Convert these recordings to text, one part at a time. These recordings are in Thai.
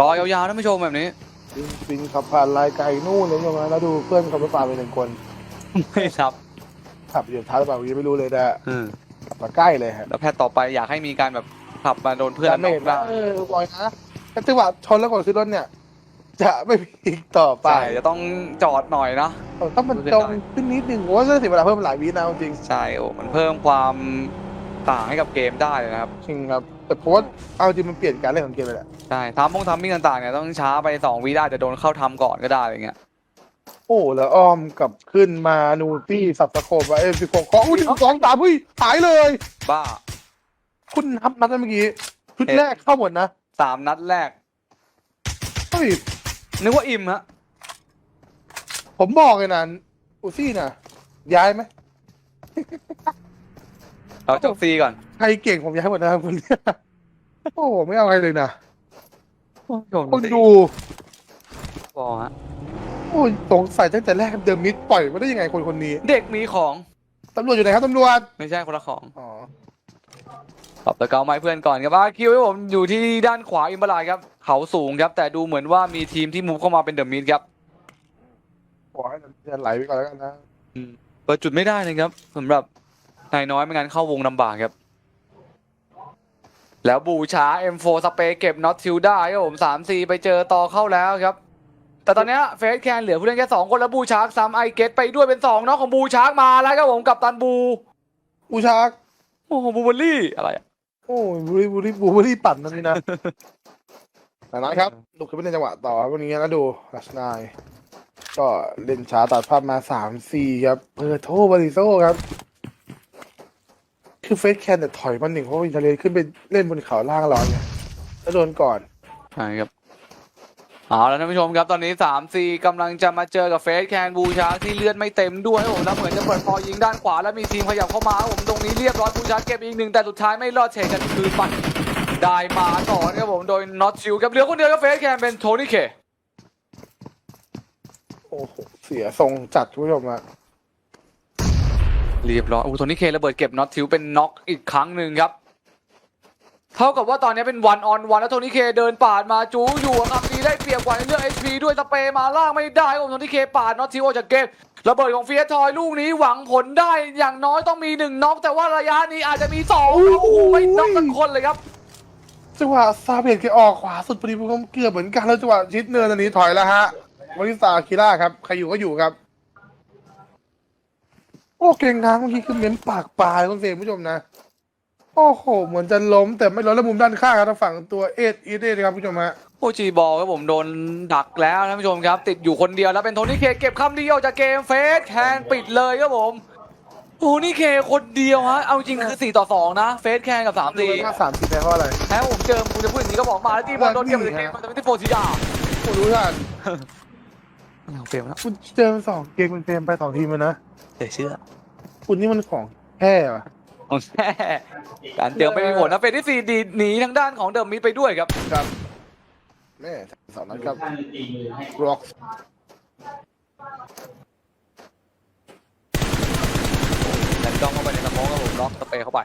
รอยาวๆท่านผู้ชมแบบนี้ ปิงปิงขับผ่านลายไก่นู่นเลยใช่ไหมแล้วดูเพื่อนขับรถฝ่าไปหนึ่งคน ไม่ครับขับอยู่ท้ายหรือเปล่ายังไม่รู้เลยแต่อืมขับมาใกล้เลยฮะแล้วแพทย์ต่อไปอยากให้มีการแบบขับมาโดนเพื่อนแต่ไม่น็อเห็กนได้ว่าเออบ่อยนะถ้าจังหวะชนแล้วกดขึ้นรถเนี่ย จะไม่มีอีกต่อไปใช่จะต้องจอดหน่อยนะ เออต้องมันตรงขึ้นนิดนึงผมว่าจะเสียเวลาเพิ่มหลายวินะเอาจริงใช่โอ้มันเพิ่มความ ต่างให้กับเกมได้เลยนะครับ จริงครับแต่ผมว่าเอาจริงมันเปลี่ยนการเล่นของเกมไปแหละใช่ทามมงทามมิ่งต่างๆเนี่ยต้องช้าไปสองวิได้จะโดนเข้าทำก่อนก็ได้อะไรเงี้ยโอ้แล้วอ้อมกลับขึ้นมานูตี้สับสะโคบว่าเอฟซีโคเคาะอุ้ยหนึ่งสองสามอุ้ยหายเลย บ้าคุณนับนัดเมื่อกี้ชุดเอ๊ะแรกเข้าหมดนะสามนัดแรกเฮ้ยนึกว่าอิ่มฮะผมบอกเลยนะอูซี่นะย้ายไหม เราจบซีก่อนใครเก่งผมย้ายหมดนะครับคุณเนี่ยโอ้โหไม่เอาอะไรเลยนะคนดูบอฮะโอ้ยสงสัยตั้งแต่แรกเดอะมิดปล่อยมาได้ยังไงคนคนนี้ เด็กมีของตำรวจอยู่ไหนครับตำรวจไม่ใช่คนละของอ๋อตอบตะเกาไม้เพื่อนก่อนครับว่าคิวให้ผมอยู่ที่ด้านขวาอิมบาลายครับเขาสูงครับ แต่ดูเหมือนว่ามีทีมที่มูฟเข้ามาเป็นเดอะมิดครับขอให้จะไหลไปก่อนแล้วกันนะอืมเปิดจุดไม่ได้เลยครับสำหรับ นายน้อยไม่งั้นเข้าวงลำบากครับ แล้วบูชา M4 สเปรย์เก็บน็อตทิวได้ครับผม3 4 ไปเจอต่อเข้าแล้วครับ แต่ตอนเนี้ยเฟสแคนเหลือผู้เล่นแค่2 คนแล้วบูชาร์กซ้ำไอเกตไปด้วยเป็น2น็อกของบูชาร์กมาแล้วครับผมกับตันบูอูชากโอ้โหบูเบอรี่อะไรอะโอ้ยบุรีบุรีบุรีปั่นนั่นนี่นะแต่นะครับลุกขึ้นไปเล่นจังหวะต่อครับวันนี้แล้วดูลัชนายก็เล่นช้าตัดภาพมาสามสี่ครับเปิดโทบาริโซครับ คือเฟสแคนแต่ถอยมาหนึ่งเพราะว่าอินเทอร์เลขึ้นไปเล่นบนเขาล่างเราเนี่ยแล้วโดนก่อน ใช่ครับ เอาแล้วท่านผู้ชมครับตอนนี้3 4กำลังจะมาเจอกับเฟสแคนบูชาร์กที่เลือดไม่เต็มด้วยครับผมแล้วเหมือนจะเปิดฟอร์ยิงด้านขวาแล้วมีทีมขยับเข้ามาครับผมตรงนี้เรียบร้อยบูชาร์กเก็บอีกหนึ่งแต่สุดท้ายไม่รอดเฉกกันคือปัดได้มาก่อนครับผมโดยน็อตชิวครับเหลือคนเดียวครับเฟสแคนเป็นโทนี่เค โอ้โห เสียทรงจัดคุณผู้ชมอะ เรียบร้อยโอ้โหโทนี่เคระเบิดเก็บน็อตทิวเป็นน็อกอีกครั้งหนึ่งครับ เท่ากับว่าตอนนี้เป็นวันออนวันแล้วโทนี่เคเดินปาดมาจูอยู่ครับมีได้เปรียบกว่าในเรื่อง HP ด้วยสเปรย์มาล่างไม่ได้ครับผมโทนี่เคปาดน็อตทิวออกจากเกมระเบิดของเฟียสทอยลูกนี้หวังผลได้อย่างน้อยต้องมีหนึ่งน็อกแต่ว่าระยะนี้อาจจะมีสองครับโอ้โหไม่น็อกสักคนเลยครับจังหวะซาเบตแกออกขวาสุดพอดีผมเกือบเหมือนกันแล้วจังหวะชิดเนินอันนี้ถอยแล้วฮะวริสาคิร่าครับใครอยู่ก็อยู่ครับ โอ้เก่งง้างเมื่อกี้คือเม้นปากปลายคุณเฟรมผู้ชมนะ โอ้โห เหมือนจะล้มแต่ไม่ล้มแล้วมุมด้านข้างครับทางฝั่งตัวเอ็ดอีเดครับผู้ชมฮะ โอจีบอลครับผมโดนดักแล้วท่านผู้ชมครับ ติดอยู่คนเดียวแล้วเป็นโทนี่เคเก็บคำเดียวจากเกมเฟสแคนปิดเลยครับผมโทนี่เคคนเดียวฮะเอาจริงคือ 4 ต่อ 2 นะ เฟสแคนกับ3ดูเลยว่าสามสิบแพ้เพราะอะไร4แล้วผมเจอคุณจะพูดอย่างนี้ก็บอกมาแล้วจีบอลโดนเก็บจากเกมมันจะไม่ได้โฟร์ทีอาร์คุณรู้ทัน เฟรมแล้วคุณเจอสองเกมคุณเฟรมไปสองทีมเลยนะเดี๋ยวเชื่อคุณนี่มันของแท้ว่ะของแท้การเตรียมไม่มีผลนะเฟสที่สี่ดีดหนีทางด้านของเดอะมิดไปด้วยครับ ครับแม่สองนัดครับร็อกแต่จ้องเข้าไปในสโมองครับผมล็อกสเปรย์เข้าไป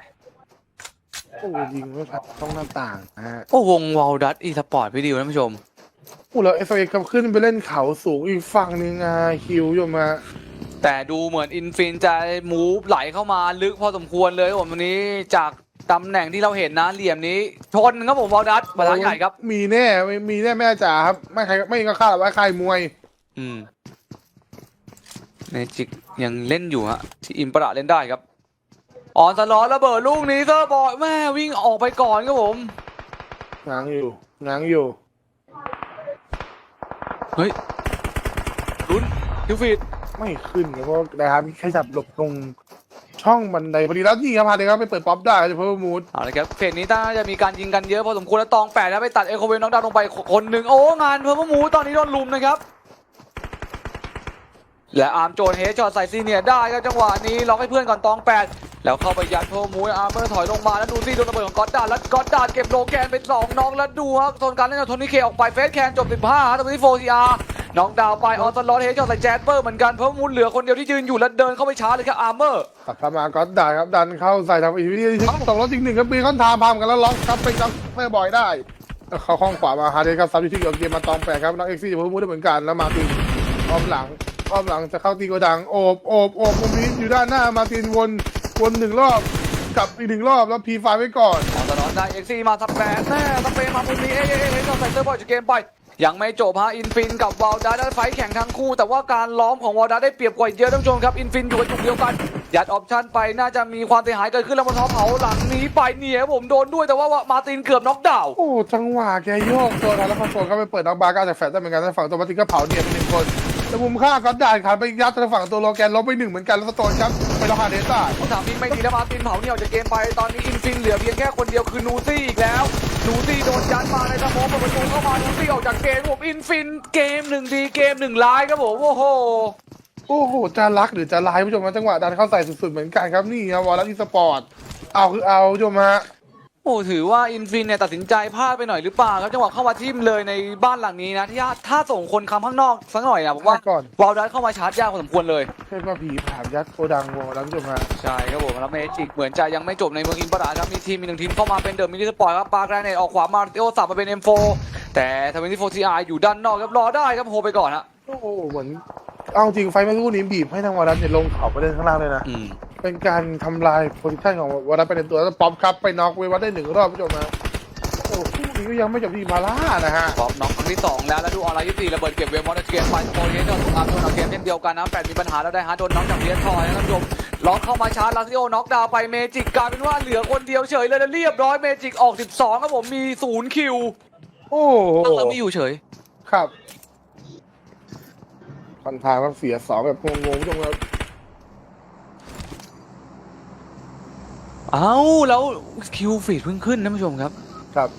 โอ้ยิงไม่พัดต้องหน้าต่างนะฮะโอ้วงวอลดัตอีสปอร์ตพี่ดิวท่านผู้ชมโอ้แล้วเอฟเอกับขึ้นไปเล่นเขาสูงอีกฝั่งหนึ่งอะคิวอยู่มาแต่ดูเหมือนอินฟินจะมูฟไหลเข้ามาลึกพอสมควรเลยครับผมวันนี้จากตำแหน่งที่เราเห็นนะเหลี่ยมนี้ ชนครับผมวอลดัตประธานใหญ่ครับ มีแน่ไม่มีแน่แม่จ๋าครับ ไม่ใครไม่ก็ฆ่าหรอกว่าใครมวย อืมเมจิกยังเล่นอยู่ฮะที่อิมประเล่นได้ครับออนสลอตระเบิดลูกนี้เซอร์บอยแม่วิ่งออกไปก่อนครับผมง้างอยู่ง้างอยู่ เฮ้ยลุ้นคิวฟีดไม่ขึ้นครับเพราะนะครับขยับหลบตรงช่องบันไดพอดีแล้วนี่ครับพาเด็กครับไปเปิดป๊อปได้เฉพาะมูดเอาละครับเฟสนี้น่าจะมีการยิงกันเยอะพอสมควรแล้วตองแปดแล้วไปตัดเอโคเวนน้องดาวลงไปคนหนึ่งโอ้งานเพิ่มมูตอนนี้โดนลุมนะครับ และอาร์มโจนเฮดช็อตใส่ซีเนียได้ครับจังหวะนี้ล็อกให้เพื่อนก่อนตองแปดแล้วเข้าไปยัดโทมูยอาร์เมอร์ถอยลงมาแล้วดูซี่โดนระเบิดของก็อดดาร์แล้วก็อดดาร์เก็บโลแกนเป็นสองน้องแล้วดูครับโซนการเล่นของโทนี่เคออกไปเฟสแคนจบ 15ครับตรงนี้โฟซีอาร์น้องดาวไปออสลอตเฮดช็อตใส่แจ๊ดเปอร์เหมือนกันเพราะมูลเหลือคนเดียวที่ยืนอยู่แล้วเดินเข้าไปช้าเลยครับอาร์เมอร์ตัดพามาก็ได้ครับดันเข้าใส่ทางอีวีที่สองรถจริงหนึ่งครับปีคอนทามพามกันแล้วล็อกครับไปจับไม่บ่อยได้เข้าห้องขวามาฮาร์ดเดครับซับยูที่เกียวเกมมาตองแปดครับน้องเอ็กซี่จะเพิ่มมูดได้เหมือนกันแล้วมาตินอ้อมหลัง อ้อมหลังจะเข้าตีโกดังโอบโอบโอบมุมนี้อยู่ด้านหน้ามาตินวนวนหนึ่งรอบกลับอีกหนึ่งรอบแล้วพีไฟไว้ก่อนออนตลอดได้เอ็กซี่มาสแปนแน่สเปนมามุมนี้เอ๊ะเอ๊ะเอ๊ะเราใส่เตอร์บอลจากเกมไปยังไม่จบฮะอินฟินกับวอลดัสได้ไฟท์แข่งทั้งคู่ แต่ว่าการล้อมของวอลดัสได้เปรียบกว่าเยอะท่านผู้ชมครับอินฟินอยู่กับจุดเดียวกันยัดออปชั่นไปน่าจะมีความเสียหายเกิดขึ้นแล้วมันท้อเผาหลังนี้ไปเนี่ยครับผมโดนด้วยแต่ว่ามาร์ตินเกือบน็อกดาวน์โอ้จังหวะแกโยกตัวนะแล้วคอนโซลก็ไปเปิดน็อกบาร์ก้าจากแฟลตได้เหมือนกันแล้วฝั่งตัวมาตินก็เผาเนียนไปหนึ่งคน แต่มุมข้างก็ด่านขาดไปยัดทางฝั่งตัวโลแกนลบไปหนึ่งเหมือนกันแล้วสโตนครับไปล็อกฮาร์ดเดสได้ผู้ถามนี้ไม่ดีแล้วมาร์ตินเผาเนี่ยออกจากเกมไปตอนนี้อินฟินเหลือเพียงแค่คนเดียวคือนูซี่อีกแล้วนูซี่โดนยัดมาในสมองเปิดประตูเข้ามานูซี่ออกจากเกมผมอินฟินเกมหนึ่งดีเกมหนึ่งร้ายครับผมโอ้โหโอ้โหจะรักหรือจะร้ายผู้ชมนะจังหวะดันเข้าใส่สุดๆเหมือนกันครับนี่ครับวอลลัสอีสปอร์ตเอาคือเอาผู้ชมฮะ โอ้ถือว่าอินฟินเนี่ยตัดสินใจพลาดไปหน่อยหรือเปล่าครับจังหวะเข้ามาทิมเลยในบ้านหลังนี้นะที่ถ้าถ้าส่งคนคำข้างนอกสักหน่อยอะผมว่าก่อน วอลดัสเข้ามาชาร์จยากพอสมควรเลยเทพผีผ่านยัดโกดังวอลลัสผู้ชมฮะใช่ครับผมแล้วเมจิกเหมือนจะยังไม่จบในเมืองอินปราครับมีทีมมีหนึ่งทีมเข้ามาเป็นเดอะมินิสปอร์ตครับปาแกรเนตออกขวามาเตโอสับมาเป็น M4 แต่ทวินที่โฟทีไออยู่ด้านนอกครับรอได้ครับโฮไปก่อนฮะโอ้โหเหมือน เอาจริงไฟเมื่อสักครู่นี้บีบให้ทางวอลลัสเนี่ยลงเขาไปเล่นข้างล่างเลยนะ อืมเป็นการทำลายโพซิชันของวอลลัสไปในตัวแล้วป๊อปครับไปน็อกเววัดได้หนึ่งรอบผู้ชมฮะโอ้โหคู่นี้ก็ยังไม่จบที่มาล่านะฮะ บอบน็อกครั้งที่สองแล้วแล้วดูออนไลน์ยี่สี่ระเบิดเก็บเวมมอเตอร์เกมไปโคเรียนโดนอาร์โดนเอาเกมเช่นเดียวกันนะแปดมีปัญหาแล้วได้ฮะโดนน็อกจากเลียนทอยนะท่านผู้ชมล็อกเข้ามาชาร์จลาซิโอน็อกดาวน์ไปเมจิกกลายเป็นว่าเหลือคนเดียวเฉยเลยแล้วเรียบร้อยเมจิกออก 12 ครับผมมีศูนย์คิวโอ้โหตั้งแต่ไม่อยู่เฉย ครับ คอนทางครับเสียสองแบบงงๆผู้ชมครับเอ้าแล้วคิวฟีดเพิ่งขึ้นนะท่านผู้ชมครับ ครับ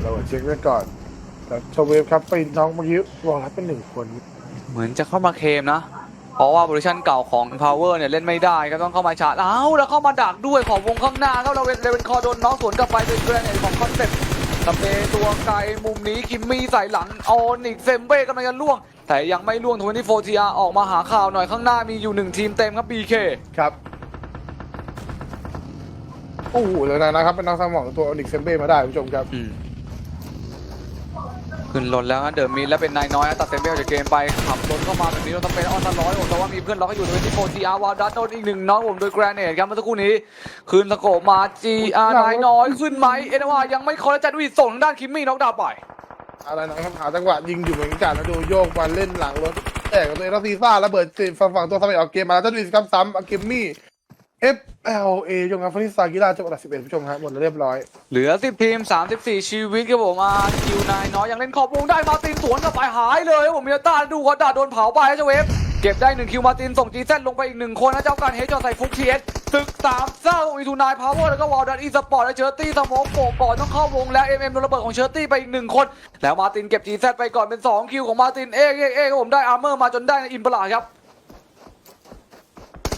เราเช็คไว้ก่อนแต่ชมเวฟครับไปน้องเมื่อกี้วอลลัสเป็นหนึ่งคน เหมือนจะเข้ามาเคลมนะ เพราะว่าโปรดิชั่นเก่าของ Power เนี่ยเล่นไม่ได้ก็ต้องเข้ามาชาร์จเอ้าแล้วเข้ามาดักด้วยของวงข้างหน้าครับเราเลเวนคอโดนน้องสวนกลับไปเป็นแกรนเนตของคอนเซ็ปต์ สเปย์ตัวไกลมุมนี้คิมมี่ใส่หลังออนิกเซมเบ้กำลังจะล่วง แต่ยังไม่ล่วงทวนที่โฟทีอาออกมาหาข่าวหน่อยข้างหน้ามีอยู่หนึ่งทีมเต็มครับ BK ครับโอ้โหแล้วนะครับเป็นน้องสมองตัวอนิกเซมเบ้มาได้ผู้ชมครับอืม ขึ้นรถแล้วนะเดิมมีแล้วเป็นนายน้อยตัดเซมเบ้ออกจากเกมไปขับรถเข้ามาแบบนี้เราต้องเป็นออนทันร้อยผมแต่ว่ามีเพื่อนล็อกอยู่โดยที่โฟทีอาวาดัตโดนอีกหนึ่งน้องผมโดยแกรนเนตครับเมื่อสักครู่นี้ คืนสโกมาจีอาร์นายน้อยขึ้นไหมเอ็นวายังไม่คอร์จัดวิส่งทางด้านคิมมี่น็อกดาวน์ไปอะไรนะครับหาจังหวะยิงอยู่เหมือนกันแล้วดูโยกมาเล่นหลังรถแต่กับตัวเอลซีซ่าระเบิดฝั่งฝั่งตัวสมัยออกเกมมาแล้วจะดูสิครับซ้ำอากิมมี่ FLA จงครัฟริสากิราจังหวัด11ผู้ชมครับหมดแล้วเรียบร้อย เหลือ10ทีม34ชีวิตครับผมอาคิวนายน้อยยังเล่นขอบวงได้มาตินสวนกลับไปหายเลยครับผมมีต้าดูเขาด่าโดนเผาไปนะเจ้าเวฟเก็บได้1คิวมาตินส่งจีเซนลงไปอีก1คนนะเจ้าการเฮจอใส่ฟุกเทียสตึกสามเศร้าอีทูนายพาวเวอร์แล้วก็วอลดันอีสปอร์ตและเชอร์ตี้สมองโปะปอดต้องเข้าวงแล้วเอ็มเอ็มโดนระเบิดของเชอร์ตี้ไปอีก1คน แล้วมาตินเก็บจีเซนไปก่อนเป็น2คิวของมาตินเอ๊ะเอ๊ะเอ๊ะครับผมได้อาร์เมอร์มาจนได้ในอินปลาครับ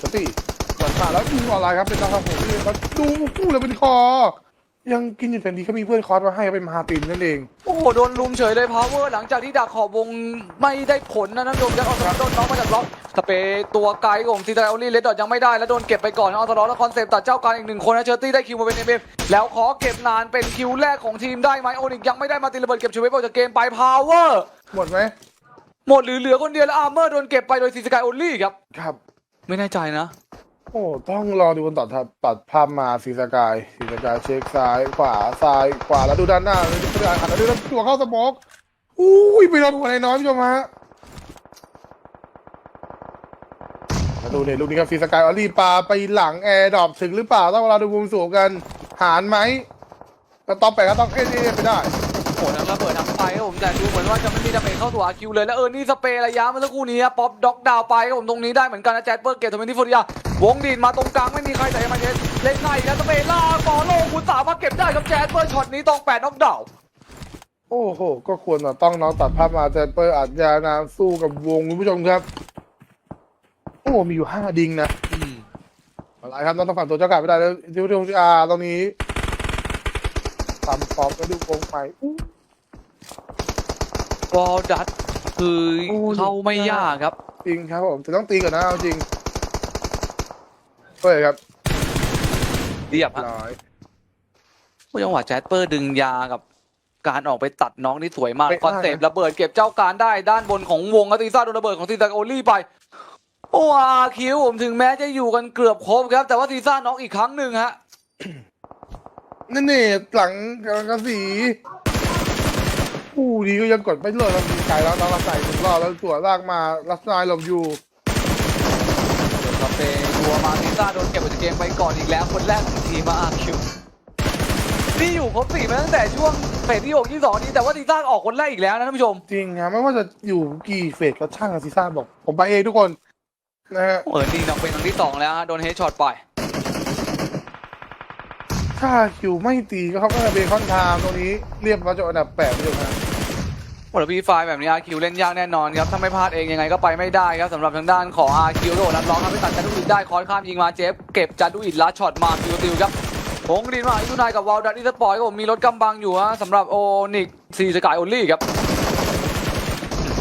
สตี หลังมาแล้วยิงออนไลน์ครับเป็นน้องครับผมที่มาดูคู่เลยเป็นคอ ยังกินอยู่แต่ดีก็มีเพื่อนคอร์สมาให้เป็นมาตินนั่นเอง โอ้โห โดนลุมเฉยเลยพาวเวอร์หลังจากที่ดักขอบวงไม่ได้ผลนะนะโดนยัดออสโดนน้องมาจากล็อกสเปย์ตัวไกลของซีตาเอลลี่เลดดอทยังไม่ได้แล้วโดนเก็บไปก่อนนะออสโดแล้วคอนเซปต์ตัดเจ้าการอีกหนึ่งคนนะเชอร์ตี้ได้คิวมาเป็นเอ็มเอ็มแล้วขอเก็บนานเป็นคิวแรกของทีมได้ไหมโอนิกยังไม่ได้มาตีระเบิดเก็บชูเวฟออกจากเกมไปพาวเวอร์หมดไหมหมดหรือเหลือคนเดียวแล้วอาร์เมอร์โดนเก็บไปโดยซีสกายโอลลี่ครับครับ ไม่แน่ใจนะ โอ้ต้องรอดูกันต่อทับตัดภาพมาสีสกายสีสกายเช็คซ้ายขวาซ้ายขวาแล้วดูด้านหน้าแล้วดูด้านหันแล้วดูด้านตัวเข้าสมอกอุ้ยไปโดนหัวในน้อยผู้ชมฮะมาดูเนี่ยลูกนี้ครับสีสกายออลลี่ปาไปหลังแอร์ดรอปถึงหรือเปล่าต้องเวลาดูมุมสูงกันหารไหมก็ต้องไปก็ต้องเอ็นเอ็นไปได้ โอ้ทั้งระเบิดทั้งไฟครับผมแต่ดูเหมือนว่าจะไม่มีดาเมจเข้าตัวอาคิวเลยแล้วเออนี่สเปรย์ระยะเมื่อสักครู่นี้ป๊อปด็อกดาวไปครับผมตรงนี้ได้เหมือนกันนะแจ็คเปอร์เกตทเวนตี้โฟร์ยาวงดีดมาตรงกลางไม่มีใครแต่มาเทสเล่นง่ายอีกแล้วสเปรย์ล่ากบอลโลคุณสามารถเก็บได้ครับแจ็คเปอร์ช็อตนี้ต้องแปดน็อกดาวน์โอ้โห ก็ควรต้องน้องตัดภาพมาแต่เปิดอัดยานามสู้กับวงคุณผู้ชมครับ โอ้มีอยู่ห้าดิงนะอะไรครับน้องต้องฝั่งตัวเจ้าไก่ไม่ได้แล้วดิวดิวอาตรงนี้ทำฟอร์มไปดูวงใหม่ อู้บอลดัตคือโอ้ย เข้าไม่ยากครับ จริงครับผมแต่ต้องตีก่อนนะเอาจริงเฮ้ยครับเรียบฮะร้อยผู้จังหวะแจสเปอร์ดึงยากับ การออกไปตัดน้องนี่สวยมากไปคอนเซปต์ระเบิดเก็บเจ้าการได้ด้านบนของวงอาติซ่าโดนระเบิดของซีซาโอลี่ไป โอ้อาคิวผมถึงแม้จะอยู่กันเกือบครบครับ แต่ว่าซีซ่าน็อกอีกครั้งหนึ่งฮะ นั่นนี่หลังกระสี อู้ดีก็ยังกดไม่เลิกเรามีไก่แล้วน้องเราใส่ถึงรอบแล้วตัวลากมาลัสนายหลบอยู่สเปย์ตัวมาติซ่าโดนเก็บออกจากเกมไปก่อนอีกแล้ว คนแรกของทีมมาอาคิวนี่อยู่ครบสี่มาตั้งแต่ช่วงเฟสที่หกที่สองนี้แต่ว่าติซ่าออกคนแรกอีกแล้วนะท่านผู้ชมจริงครับไม่ว่าจะอยู่กี่เฟสก็ช่างอะซีซ่าบอก ผมไปเองทุกคนนะฮะเออดีน็อกเป็นครั้งที่สองแล้วฮะโดนเฮดช็อตไปถ้าคิวไม่ตีก็เขาก็จะเบคอนไทม์ตรงนี้เรียบร้อยจบอันดับแปดไปเลยนะ หมดพีไฟแบบนี้อาคิวเล่นยากแน่นอนครับถ้าไม่พลาดเองยังไงก็ไปไม่ได้ครับสำหรับทางด้านของอาคิวโดนนัดร้องครับไปตัดจันดุอิดได้คอนข้ามยิงมาเจฟเก็บจันดุอิดลัดช็อตมาติวติวครับผงดินมาอิทุนายกับวอลดัตอีสปอร์ตครับผมมีรถกำบังอยู่ฮะสำหรับโอนิกซีสกายโอลี่ครับ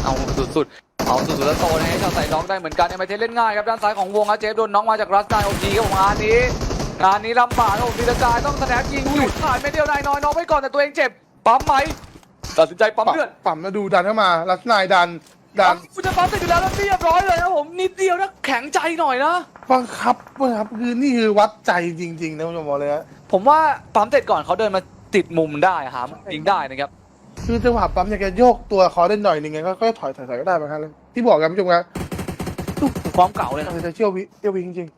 เอาสุดๆเอาสุดๆแล้วโตนะฮะชาวใส่น้องได้เหมือนกันเอ็มไอเทเล่นง่ายครับด้านซ้ายของวงอาเจฟโดนน้องมาจากรัสไนโอจีครับผมงานนี้งานนี้ลำบากครับผมซีสกายต้องสแนปยิงหยุดขาดไม่เดียวนายน้อยน้องไปก่อนแต่ตัวเองเจ็บปั๊มไหม ตัดสินใจปั๊มเลือดปั๊มแล้วดูดันเข้ามาลัสนายดันดันคุณจะปั๊มเสร็จอยู่แล้วแล้วเรียบร้อยเลยนะผมนิดเดียวนะแข็งใจหน่อยนะบังคับบังคับคือนี่คือวัดใจจริงๆนะคุณผู้ชมบอกเลยฮะผมว่าปั๊มเสร็จก่อนเขาเดินมาติดมุมได้หามุมยิงได้นะครับคือจังหวะปั๊มเนี่ยแกโยกตัวคอได้หน่อยหนึงไงก็ก็ถอยถอยถอยก็ได้บางครั้งเลยที่บอกกันผู้ชมครับความเก่าเลยนะเราจะเชี่ยววิเชี่ยววิจริง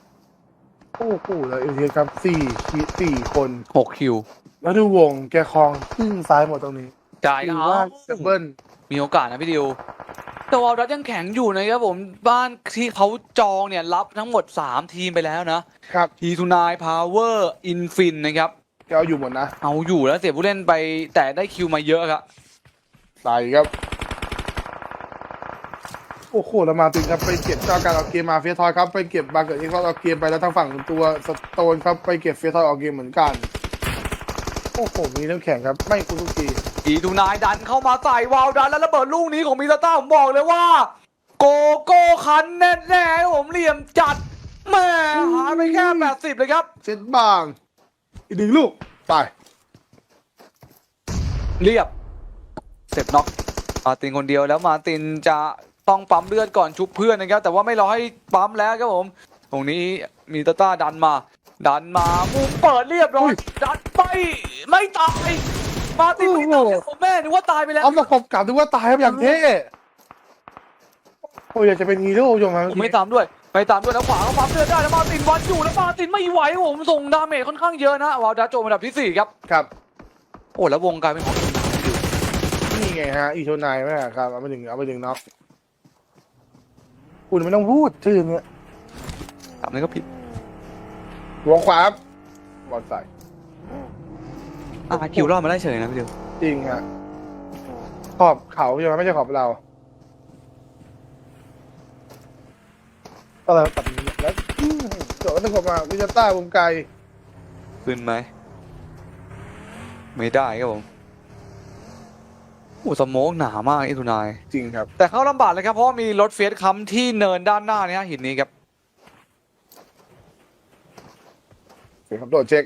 ๆโอ้โหแล้วเอเทียครับสี่สี่คนหกคิว แล้วดูวงแกคลองครึ่งซ้ายหมดตรงนี้จ่ายถืก็อเอาว่าจะเบิ้ลมีโอกาสนะพี่ดิว แต่วอลรัสยังแข็งอยู่นะครับผมบ้านที่เขาจองเนี่ยรับทั้งหมด 3 ทีมไปแล้วนะครับทีทูนายพาวเวอร์อินฟินนะครับ แกเอาอยู่หมดนะเอาอยู่แล้วเสียผู้เล่นไปแต่ได้คิวมาเยอะครับใส่ครับ โอ้โหแล้วมาตินครับไปเก็บเจ้าการเอาเกมมาเฟียทอยครับไปเก็บบาเกิดอีกรอบเอาเกมไปแล้วทางฝั่งตัวสโตนครับไปเก็บเฟียทอยเอาเกมเหมือนกัน โอ้โห มีน้ำแข็งครับ ไม่คุ้นทุกทีทีทูนายดันเข้ามาใส่วาลดันแล้วระเบิดลูกนี้ของมิสต้าผมบอกเลยว่า โกโก้คันแน่ๆครับผมเหลี่ยมจัดแม่หายไปแค่80เลยครับเซตบาง อีกหนึ่งลูก ไป เรียบเสร็จน็อกมาร์ตินคนเดียวแล้วมาร์ตินจะต้องปั๊มเลือดก่อนชุบเพื่อนนะครับ แต่ว่าไม่รอให้ปั๊มแล้วครับผม ตรงนี้มีตาต้าดันมา ดันมามุมเปิดเรียบร้อยดันไปไม่ตายมาร์ตินไม่ตายผมแม่นึกว่าตายไปแล้วเอาประกบกับดูว่าตายครับอย่างเท่โอ้ยอยากจะเป็นฮีโร่ผู้ชมครับผมไม่ตามด้วยไม่ตามด้วยแล้วขวาเขาปั๊มเลือดได้แล้วมาร์ตินวัดอยู่แล้วมาร์ตินไม่ไหวครับผมส่งดาเมจค่อนข้างเยอะนะวาวดาโจมอันดับที่สี่ครับครับโอ้แล้ววงกลายเป็นของนี่ไงฮะอีโชนายไหมครับเอาไปถึงเอาไปถึงน็อกคุณไม่ต้องพูดชื่อเนี่ยตามนี้ก็ผิด หัวขวาครับบอลใส่อ่าคิวรอดมาได้เฉยนะพี่เดียวจริงฮะขอบเขาใช่ไหมไม่ใช่ขอบเรา ก็เลยตัดอย่างนี้แล้วอื้อโจทย์ต้องขอบมาวิจต้าวงไกลขึ้นไหม ไม่ได้ครับผมโอ้สโมกหนามากไอ้ทุนาย จริงครับ แต่เข้าลำบากเลยครับ เพราะว่ามีรถเฟียสคัมที่เนินด้านหน้าเนี่ยหินนี้ครับ สียงครับโดดเช็ค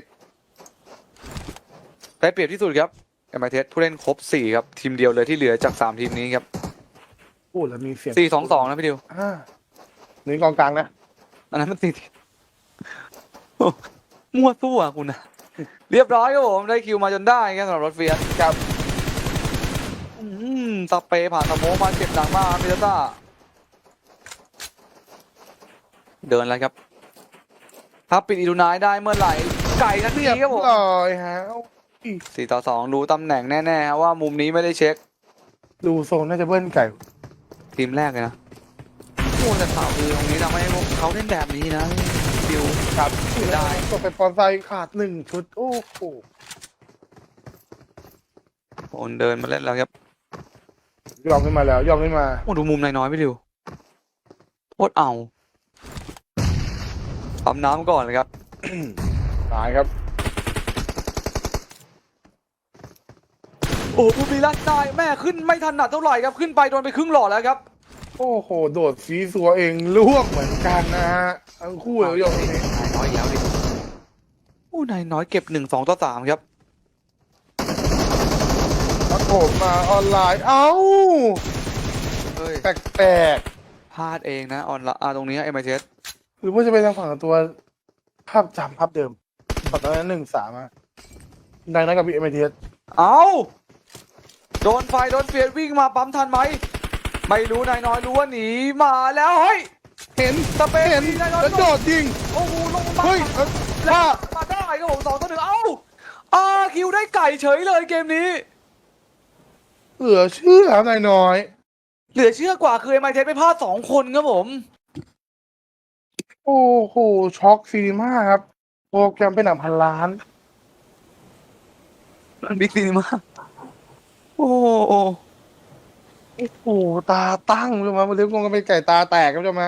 ได้เปรียบที่สุดครับเอ็มไอเทสผู้เล่นครบ4ครับ ทีมเดียวเลยที่เหลือจาก3ทีมนี้ครับพูดแล้วมีเสียง4 2 2นะพี่ดิวอ่านี่กองกลางนะอันนั้นมันสี่โอ้มั่วสู้อะคุณนะเรียบร้อยครับผมได้คิวมาจนได้ครับสำหรับรถเฟียสครับอืมสเปรย์ผ่านสโมกมาเจ็บหนักมากครับพิซซ่าเดินแล้วครับ ถ้าปิดอีดูนายได้เมื่อไหร่ ไก่ทันทีเรียบครับผมร้อยฮะอีกสี่ต่อสองรู้ตำแหน่งแน่ๆครับว่ามุมนี้ไม่ได้เช็ค ดูโซนน่าจะเบิ้ลไก่ทีมแรกเลยนะโอ้แต่ข่าวคือตรงนี้ทำให้พวกเขาเล่นแบบนี้นะดิว ครับได้ ตกไปปอนไซขาดหนึ่งชุด โอ้โหโอนเดินมาเล่นแล้วครับยอมขึ้นมาแล้วยอมขึ้นมา โอ้ดูมุมนายน้อยพี่ดิวโคตรเอา ปั๊มน้ำก่อนเลยครับหายครับ โอ้ผู้มีรักนายแม่ขึ้นไม่ถนัดเท่าไหร่ครับ ขึ้นไปโดนไปครึ่งหลอดแล้วครับ โอ้โห โดดสีสัวเองล่วงเหมือนกันนะฮะทั้งคู่เลยยอมนี้นายน้อยอีกแล้วดิโอ้นายน้อยเก็บหนึ่งสองต่อสามครับ ครับผมมาออนไลน์เอ้าเฮ้ยแปลกพลาดเองนะออนละอ่าตรงนี้เอ็มไอเสๆ หรือว่าจะเป็นทางฝั่งตัวภาพจำภาพเดิมตอนนั้นหนึ่งสามอะดังนั้นกับบีเอ็มไอทีเอาโดนไฟโดนเปลี่ยนวิ่งมาปั๊มทันไหม ไม่รู้นายน้อยรู้ว่าหนีมาแล้วเฮ้ยเห็นสเปนเห็นนายน้อยแล้วโดดยิงโอ้โหลงมาเฮ้ยเอ้ยแล้วว่ามาได้ครับผมสองต่อหนึ่งเอ้าอาคิวได้ไก่เฉยเลยเกมนี้ เหลือเชื่อครับนายน้อย เหลือเชื่อกว่าคือเอ็มไอเไปพลาดสองคนครับผม โอ้โหช็อกซีนีมาครับ โปรแกรมเป็นหนังพันล้านบิ๊กซีนีมาโอ้โหโอ้โหตาตั้งใช่ไหมมาเลี้ยงงกันเป็นไก่ตาแตกครับใช่ไหม